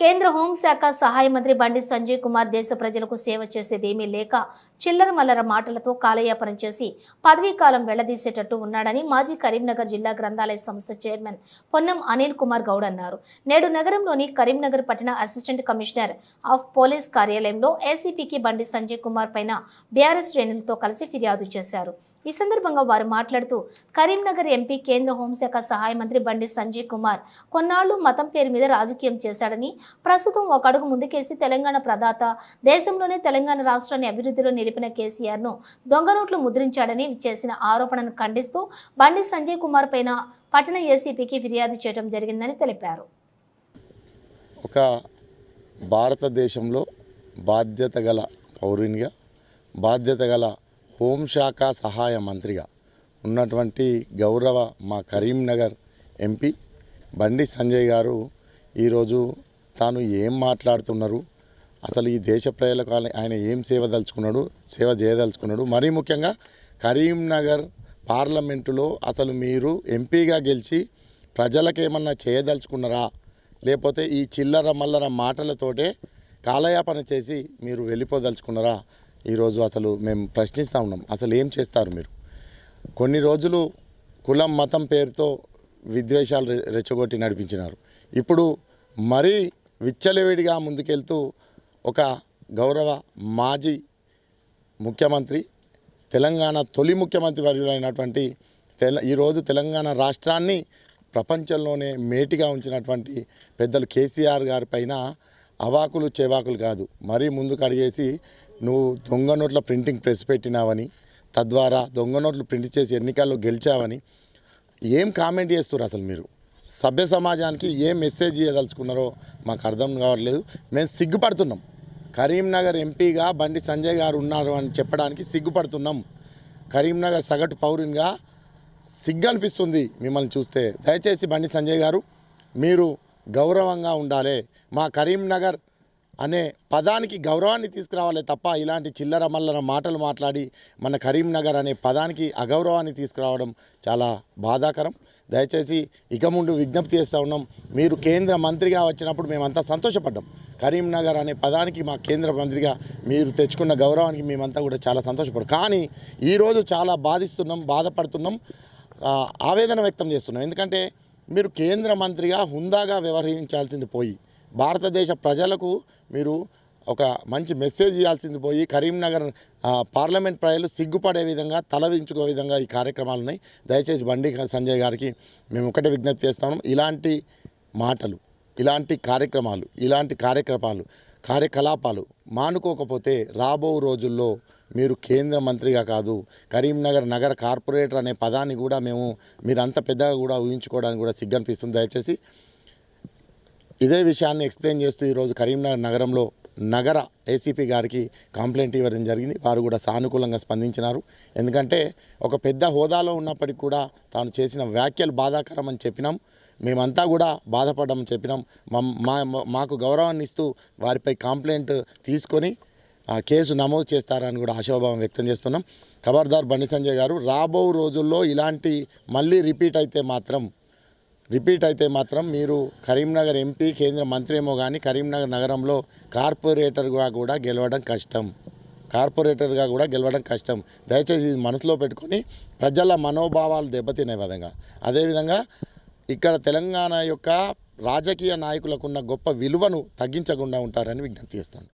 కేంద్ర హోంశాఖ సహాయ మంత్రి బండి సంజయ్ కుమార్ దేశ ప్రజలకు సేవ చేసేదేమీ లేక చిల్లర మల్లర మాటలతో కాలయాపనం చేసి పదవీ కాలం వెళ్ళదీసేటట్టు ఉన్నాడని మాజీ కరీంనగర్ జిల్లా గ్రంథాలయ సంస్థ చైర్మన్ పొన్నం అనిల్ కుమార్ గౌడ్ అన్నారు. నేడు నగరంలోని కరీంనగర్ పట్టణ అసిస్టెంట్ కమిషనర్ ఆఫ్ పోలీస్ కార్యాలయంలో ఏసీపీకి బండి సంజయ్ కుమార్ పైన బీఆర్ఎస్ శ్రేణులతో కలిసి ఫిర్యాదు చేశారు. ఈ సందర్భంగా వారు మాట్లాడుతూ కరీంనగర్ ఎంపీ కేంద్ర హోంశాఖ సహాయ మంత్రి బండి సంజయ్ కుమార్ కొన్నాళ్ళు మతం పేరు మీద రాజకీయం చేశాడని ప్రస్తుతం ఒక అడుగు ముందుకేసి తెలంగాణ ప్రదాత దేశంలోనే తెలంగాణ రాష్ట్రాన్ని అభివృద్ధిలో నిలిపిన కేసీఆర్ను దొంగ నోట్లు ముద్రించాడని చేసిన ఆరోపణను ఖండిస్తూ బండి సంజయ్ కుమార్ పైన పట్టణ ఏసీపీకి ఫిర్యాదు చేయడం జరిగిందని తెలిపారు. ఒక భారతదేశంలో బాధ్యత గల పౌరునిగా బాధ్యత గల హోంశాఖ సహాయ మంత్రిగా ఉన్నటువంటి గౌరవ మా కరీంనగర్ ఎంపీ బండి సంజయ్ గారు ఈరోజు తాను ఏం మాట్లాడుతున్నారు? అసలు ఈ దేశ ప్రజలకు ఆయన- ఏం సేవ దలుచుకున్నాడు? సేవ చేయదలుచుకున్నాడు? మరీ ముఖ్యంగా కరీంనగర్ పార్లమెంటులో అసలు మీరు ఎంపీగా గెలిచి ప్రజలకేమన్నా చేయదలుచుకున్నారా? లేకపోతే ఈ చిల్లర మల్లర మాటలతోటే కాలయాపన చేసి మీరు వెళ్ళిపోదలుచుకున్నారా? ఈరోజు అసలు మేము ప్రశ్నిస్తూ ఉన్నాం. అసలు ఏం చేస్తారు మీరు? కొన్ని రోజులు కులం మతం పేరుతో విద్వేషాలు రె- రెచ్చగొట్టి నడిపించినారు. ఇప్పుడు మరీ విచ్చలవిడిగా ముందుకెళ్తూ ఒక గౌరవ మాజీ ముఖ్యమంత్రి తెలంగాణ తొలి ముఖ్యమంత్రి వర్యులైనటువంటి తెల ఈరోజు తెలంగాణ రాష్ట్రాన్ని ప్రపంచంలోనే మేటిగా ఉంచినటువంటి పెద్దలు కేసీఆర్ గారి పైన అవాకులు చెవాకులు కాదు. మరీ ముందుకు అడిగేసి నువ్వు దొంగ నోట్ల ప్రింటింగ్ ప్రెస్ పెట్టినావని తద్వారా దొంగ నోట్లు ప్రింట్ చేసి ఎన్నికల్లో గెలిచావని ఏం కామెంట్ చేస్తారు అసలు మీరు? సభ్య సమాజానికి ఏం మెసేజ్ ఇవ్వదలుచుకున్నారో మాకు అర్థం కావట్లేదు. మేము సిగ్గుపడుతున్నాం. కరీంనగర్ ఎంపీగా బండి సంజయ్ గారు ఉన్నారు అని చెప్పడానికి సిగ్గుపడుతున్నాం. కరీంనగర్ సగటు పౌరునిగా సిగ్గు అనిపిస్తుంది మిమ్మల్ని చూస్తే. దయచేసి బండి సంజయ్ గారు మీరు గౌరవంగా ఉండాలి. మా కరీంనగర్ అనే పదానికి గౌరవాన్ని తీసుకురావాలి తప్ప ఇలాంటి చిల్లర మల్లర మాటలు మాట్లాడి మన కరీంనగర్ అనే పదానికి అగౌరవాన్ని తీసుకురావడం చాలా బాధాకరం. దయచేసి ఇక ముందు విజ్ఞప్తి చేస్తూ ఉన్నాం మీరు కేంద్ర మంత్రిగా వచ్చినప్పుడు మేమంతా సంతోషపడ్డాం. కరీంనగర్ అనే పదానికి మా కేంద్ర మంత్రిగా మీరు తెచ్చుకున్న గౌరవానికి మేమంతా కూడా చాలా సంతోషపడ్డాం. కానీ ఈరోజు చాలా బాధిస్తున్నాం బాధపడుతున్నాం ఆవేదన వ్యక్తం చేస్తున్నాం. ఎందుకంటే మీరు కేంద్ర మంత్రిగా హుందాగా వ్యవహరించాల్సింది పోయి భారతదేశ ప్రజలకు మీరు ఒక మంచి మెసేజ్ ఇవ్వాల్సింది పోయి కరీంనగర్ పార్లమెంట్ ప్రజలు సిగ్గుపడే విధంగా తలవించుకో విధంగా ఈ కార్యక్రమాలు ఉన్నాయి. దయచేసి బండి సంజయ్ గారికి మేము ఒకటే విజ్ఞప్తి చేస్తాము ఇలాంటి మాటలు ఇలాంటి కార్యక్రమాలు ఇలాంటి కార్యక్రమాలు కార్యకలాపాలు మానుకోకపోతే రాబో రోజుల్లో మీరు కేంద్ర మంత్రిగా కాదు కరీంనగర్ నగర కార్పొరేటర్ అనే పదాన్ని కూడా మేము మీరు అంత పెద్దగా కూడా ఊహించుకోవడానికి కూడా సిగ్గనిపిస్తుంది. దయచేసి ఇదే విషయాన్ని ఎక్స్ప్లెయిన్ చేస్తూ ఈరోజు కరీంనగర్ నగరంలో నగర ఏసీపీ గారికి కంప్లైంట్ ఇవ్వడం జరిగింది. వారు కూడా సానుకూలంగా స్పందించినారు. ఎందుకంటే ఒక పెద్ద హోదాలో ఉన్నప్పటికీ కూడా తాను చేసిన వ్యాఖ్యలు బాధాకరం అని చెప్పినాం. మేమంతా కూడా బాధపడడం చెప్పినాం. మమ్- మా మాకు గౌరవాన్ని ఇస్తూ వారిపై కంప్లైంట్ తీసుకొని ఆ కేసు నమోదు చేస్తారని కూడా ఆశాభావం వ్యక్తం చేస్తున్నాం. ఖబర్దార్ బండి సంజయ్ గారు రాబో రోజుల్లో ఇలాంటి మళ్ళీ రిపీట్ అయితే మాత్రం రిపీట్ అయితే మాత్రం మీరు కరీంనగర్ ఎంపీ కేంద్ర మంత్రి ఏమో కానీ కరీంనగర్ నగరంలో కార్పొరేటర్గా కూడా గెలవడం కష్టం. కార్పొరేటర్గా కూడా గెలవడం కష్టం. దయచేసి ఇది మనసులో పెట్టుకొని ప్రజల మనోభావాలు దెబ్బతినే విధంగా. అదేవిధంగా ఇక్కడ తెలంగాణ యొక్క రాజకీయ నాయకులకున్న గొప్ప విలువను తగ్గించకుండా ఉంటారని విజ్ఞప్తి చేస్తాను.